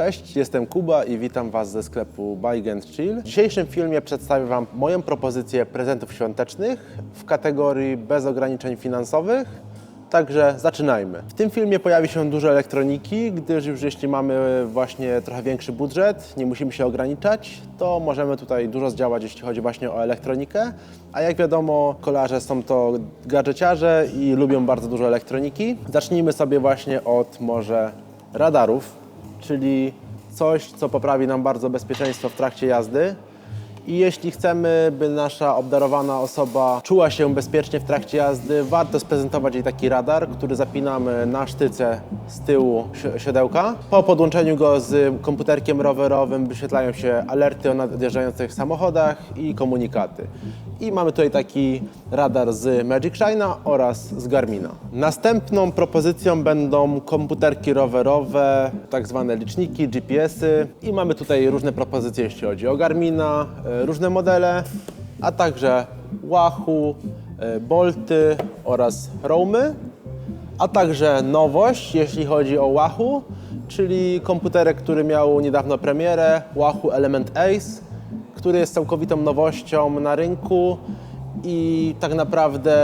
Cześć, jestem Kuba i witam Was ze sklepu Buy and Chill. W dzisiejszym filmie przedstawię Wam moją propozycję prezentów świątecznych w kategorii bez ograniczeń finansowych. Także zaczynajmy. W tym filmie pojawi się dużo elektroniki, gdyż już jeśli mamy właśnie trochę większy budżet, nie musimy się ograniczać, to możemy tutaj dużo zdziałać, jeśli chodzi właśnie o elektronikę. A jak wiadomo, kolarze są to gadżeciarze i lubią bardzo dużo elektroniki. Zacznijmy sobie właśnie od może radarów, czyli coś, co poprawi nam bardzo bezpieczeństwo w trakcie jazdy. I jeśli chcemy, by nasza obdarowana osoba czuła się bezpiecznie w trakcie jazdy, warto sprezentować jej taki radar, który zapinamy na sztyce z tyłu si- siodełka. Po podłączeniu go z komputerkiem rowerowym wyświetlają się alerty o nadjeżdżających samochodach i komunikaty. I mamy tutaj taki radar z Magic Shine'a oraz z Garmina. Następną propozycją będą komputerki rowerowe, tak zwane liczniki, GPS-y i mamy tutaj różne propozycje, jeśli chodzi o Garmina, różne modele, a także Wahoo, e, Bolty oraz Roamy, a także nowość, jeśli chodzi o Wahoo, czyli komputerek, który miał niedawno premierę, Wahoo Element Ace, który jest całkowitą nowością na rynku i tak naprawdę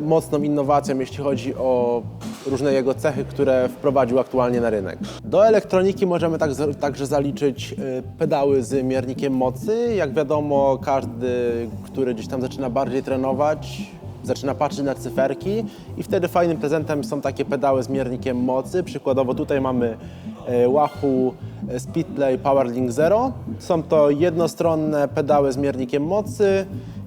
mocną innowacją, jeśli chodzi o różne jego cechy, które wprowadził aktualnie na rynek. Do elektroniki możemy tak, także zaliczyć y, pedały z miernikiem mocy. Jak wiadomo, każdy, który gdzieś tam zaczyna bardziej trenować, zaczyna patrzeć na cyferki i wtedy fajnym prezentem są takie pedały z miernikiem mocy. Przykładowo tutaj mamy e, Wahoo e, Speedplay PowerLink Zero. Są to jednostronne pedały z miernikiem mocy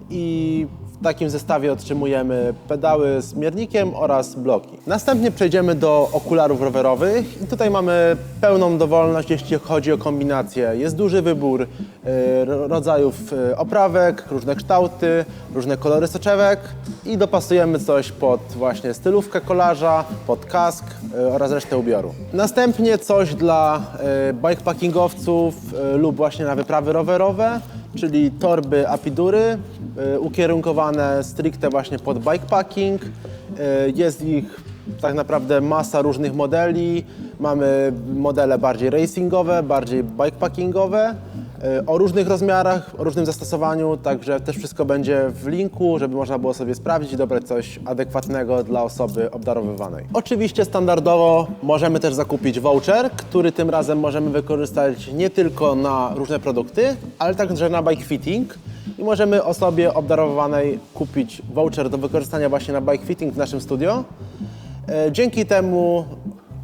i w takim zestawie otrzymujemy pedały z miernikiem oraz bloki. Następnie przejdziemy do okularów rowerowych i tutaj mamy pełną dowolność, jeśli chodzi o kombinację. Jest duży wybór e, ro- rodzajów e, oprawek, różne kształty, różne kolory soczewek i dopasujemy coś pod właśnie stylówkę kolarza, pod kask e, oraz resztę ubioru. Następnie coś dla bikepackingowców lub właśnie na wyprawy rowerowe, czyli torby apidury ukierunkowane stricte właśnie pod bikepacking. Y, Jest ich tak naprawdę masa różnych modeli. Mamy modele bardziej racingowe, bardziej bikepackingowe, o różnych rozmiarach, o różnym zastosowaniu, także też wszystko będzie w linku, żeby można było sobie sprawdzić i dobrać coś adekwatnego dla osoby obdarowywanej. Oczywiście standardowo możemy też zakupić voucher, który tym razem możemy wykorzystać nie tylko na różne produkty, ale także na bike fitting i możemy osobie obdarowanej kupić voucher do wykorzystania właśnie na bike fitting w naszym studio. E, Dzięki temu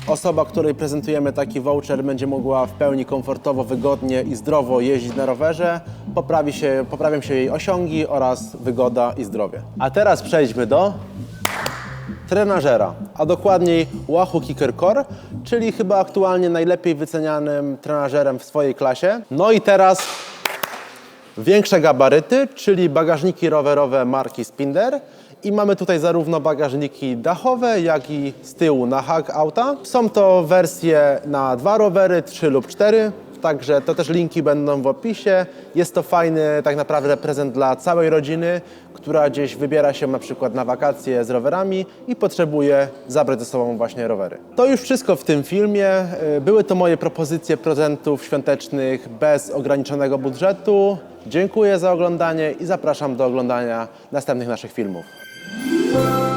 osoba, której prezentujemy taki voucher, będzie mogła w pełni komfortowo, wygodnie i zdrowo jeździć na rowerze. Poprawi się, poprawią się jej osiągi oraz wygoda i zdrowie. A teraz przejdźmy do trenażera, a dokładniej Wahoo Kicker Core, czyli chyba aktualnie najlepiej wycenianym trenażerem w swojej klasie. No i teraz większe gabaryty, czyli bagażniki rowerowe marki Spinder. I mamy tutaj zarówno bagażniki dachowe, jak i z tyłu na hak auta. Są to wersje na dwa rowery, trzy lub cztery. Także to też linki będą w opisie. Jest to fajny tak naprawdę prezent dla całej rodziny, która gdzieś wybiera się na przykład na wakacje z rowerami i potrzebuje zabrać ze sobą właśnie rowery. To już wszystko w tym filmie. Y, Były to moje propozycje prezentów świątecznych bez ograniczonego budżetu. Dziękuję za oglądanie i zapraszam do oglądania następnych naszych filmów. Música